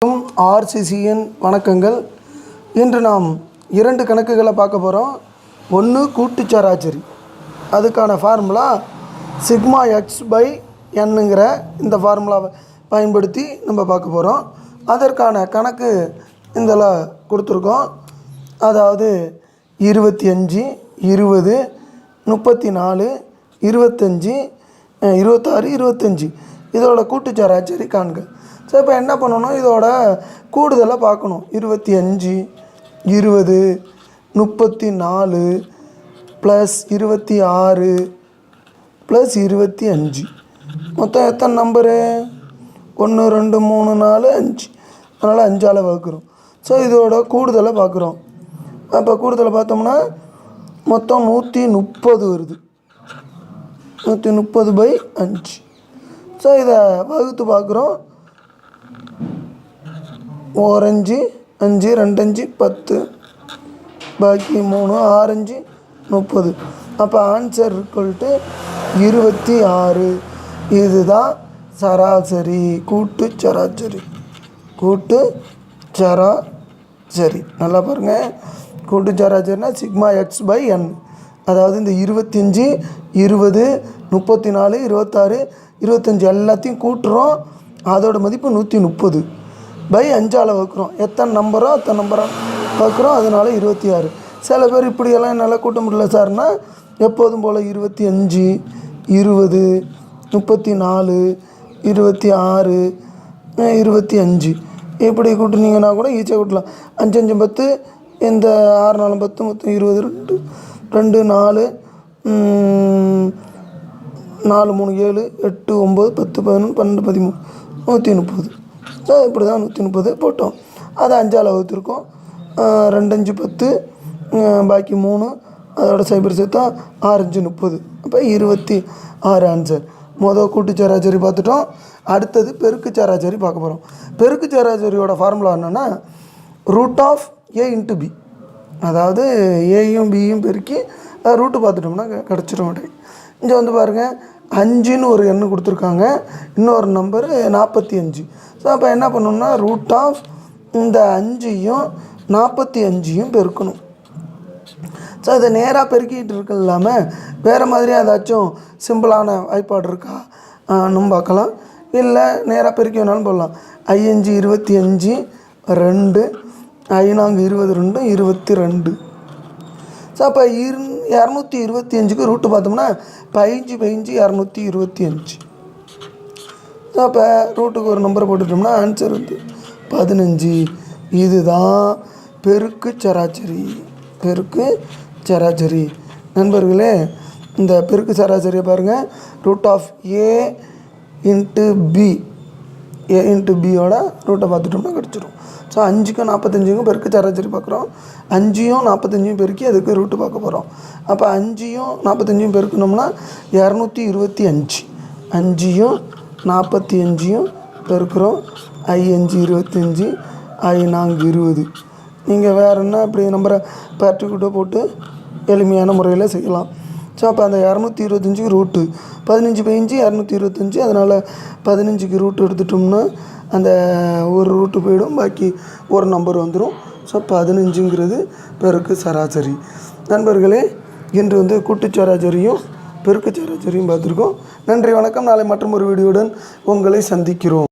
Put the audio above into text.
ஆர்சிசியின் வணக்கங்கள். இன்று நாம் இரண்டு கணக்குகளை பார்க்க போகிறோம் ஒன்று கூட்டுச்சராச்சரி. அதுக்கான ஃபார்முலா சிக்மா எக்ஸ் பை என்னுங்கிற இந்த ஃபார்முலாவை பயன்படுத்தி நம்ம பார்க்க போகிறோம் அதற்கான கணக்கு இதில் கொடுத்துருக்கோம். அதாவது இருபத்தி அஞ்சு இருபது முப்பத்தி நாலு இருபத்தஞ்சி இருபத்தாறு இருபத்தஞ்சி. இதோட கூட்டுச்சராச்சரி காண்க. ஸோ இப்போ என்ன பண்ணணும்? இதோட கூடுதலாக பார்க்கணும். இருபத்தி அஞ்சு இருபது முப்பத்தி நாலு ப்ளஸ் இருபத்தி ஆறு ப்ளஸ் இருபத்தி அஞ்சு மொத்தம் எத்தனை நம்பரு ஒன்று ரெண்டு மூணு நாலு அஞ்சு. அதனால் அஞ்சால் வகுக்கிறோம். ஸோ இதோட கூடுதலை பார்க்குறோம். அப்போ கூடுதலை பார்த்தோம்னா மொத்தம் நூற்றி முப்பது வருது. நூற்றி முப்பது பை அஞ்சு. ஸோ இதை வகுத்து பார்க்குறோம். ஓரஞ்சு அஞ்சு ரெண்டஞ்சு பத்து. பாக்கி மூணு ஆரஞ்சு முப்பது. அப்போ ஆன்சர் ஈக்குவல்ட்டு இருபத்தி ஆறு. இதுதான் சராசரி. கூட்டு சராசரி. கூட்டு சராசரி. நல்லா பாருங்கள் கூட்டு சராசரினா சிக்மா எக்ஸ் பை என் அதாவது இந்த இருபத்தஞ்சி இருபது முப்பத்தி நாலு இருபத்தாறு இருபத்தஞ்சி எல்லாத்தையும் கூட்டுறோம். அதோட மதிப்பு நூற்றி முப்பது. பை அஞ்சால் வகுக்கிறோம். எத்தனை நம்பரோ அத்தனை நம்பரோ வகுக்கிறோம். அதனால இருபத்தி ஆறு. சில பேர் இப்படியெல்லாம் என்னால் கூட்ட முடியல சார்னா எப்போதும் போல் இருபத்தி அஞ்சு இருபது முப்பத்தி நாலு இருபத்தி ஆறு இருபத்தி அஞ்சு. இப்படி கூட்டினீங்கன்னா கூட ஈஸியாக கூட்டலாம். அஞ்சு அஞ்சு பத்து இந்த ஆறு நாலு பத்து மொத்தம் இருபது ரெண்டு ரெண்டு நாலு நாலு மூணு ஏழு எட்டு ஒம்பது பத்து பதினொன்று பன்னெண்டு பதிமூணு. நூற்றி முப்பது. ஸோ இப்படி தான் நூற்றி முப்பது போட்டோம். அதை அஞ்சால் வகுத்துருக்கோம். ரெண்டஞ்சு பத்து பாக்கி மூணு அதோட சைபர் சேர்த்தா ஆறஞ்சு முப்பது. அப்போ இருபத்தி ஆறு ஆன்சர் மொதல் கூட்டு சராசரி பார்த்துட்டோம். அடுத்தது பெருக்கு சராசரி பார்க்க போகிறோம் பெருக்கு சராசரியோட ஃபார்முலா என்னென்னா root of A into B அதாவது ஏயும் பியும் பெருக்கி ரூட்டு பார்த்துட்டோம்னா கிடச்சிட மாட்டேங்க இங்கே வந்து பாருங்கள் அஞ்சுன்னு ஒரு எண்ணு கொடுத்துருக்காங்க. இன்னொரு நம்பரு நாற்பத்தி அஞ்சு. ஸோ அப்போ என்ன பண்ணணும்னா ரூட் ஆஃப் இந்த அஞ்சையும் நாற்பத்தி அஞ்சையும் பெருக்கணும். ஸோ இதை நேராக பெருக்கிட்டு இருக்க இல்லாமல் வேறு மாதிரி ஏதாச்சும் சிம்பிளான வாய்ப்பாடு இருக்கா? நம்ம பார்க்கலாம். இல்லை நேராக பெருக்கி வேணாலும் போடலாம். ஐயஞ்சு இருபத்தி அஞ்சு ரெண்டு. ஐநாங்க இருபது ரெண்டு இருபத்தி ரெண்டு. ஸோ அப்போ இரு இரநூத்தி இருபத்தி அஞ்சுக்கு ரூட்டு பார்த்தோம்னா பதிஞ்சு பதிஞ்சு இரநூத்தி இருபத்தி அஞ்சு. அப்போ ரூட்டுக்கு ஒரு நம்பர் போட்டுட்டோம்னா ஆன்சர் வந்து பதினஞ்சு. இதுதான் பெருக்கு சராசரி பெருக்கு சராசரி. நண்பர்களே இந்த பெருக்கு சராசரியை பாருங்கள் root of A into B A into பியோட ரூட்டை பார்த்துட்டோம்னா கிடச்சிரும். ஸோ அஞ்சுக்கும் நாற்பத்தஞ்சுக்கும் பெருக்கு சராசரி பார்க்குறோம். அஞ்சையும் நாற்பத்தஞ்சும் பெருக்கி அதுக்கு ரூட்டு பார்க்க போகிறோம் அப்போ அஞ்சையும் நாற்பத்தஞ்சும் பெருக்கணும்னா இரநூத்தி இருபத்தி அஞ்சு. அஞ்சையும் நாற்பத்தி அஞ்சையும் பெருக்கிறோம். ஐ அஞ்சு இருபத்தஞ்சி ஐ நான்கு இருபது. நீங்கள் வேறு என்ன இப்படி நம்பரை பேர்ட்டுக்கிட்ட போட்டு எளிமையான முறையில் செய்யலாம். ஸோ அப்போ அந்த இரநூத்தி இருபத்தஞ்சுக்கு ரூட்டு பதினஞ்சு பதினஞ்சு இரநூத்தி இருபத்தஞ்சி. அதனால் பதினஞ்சுக்கு ரூட் எடுத்துட்டோம்னா அந்த ஒரு ரூட்டு போயிடும். பாக்கி ஒரு நம்பர் வந்துடும் ஸோ பதினஞ்சுங்கிறது பெருக்கு சராசரி. நண்பர்களே இன்று வந்து கூட்டு சராசரியும் பெருக்கு சராசரியும் பார்த்துருக்கோம். நன்றி வணக்கம். நாளை மற்றும் ஒரு வீடியோவுடன் உங்களை சந்திக்கிறோம்.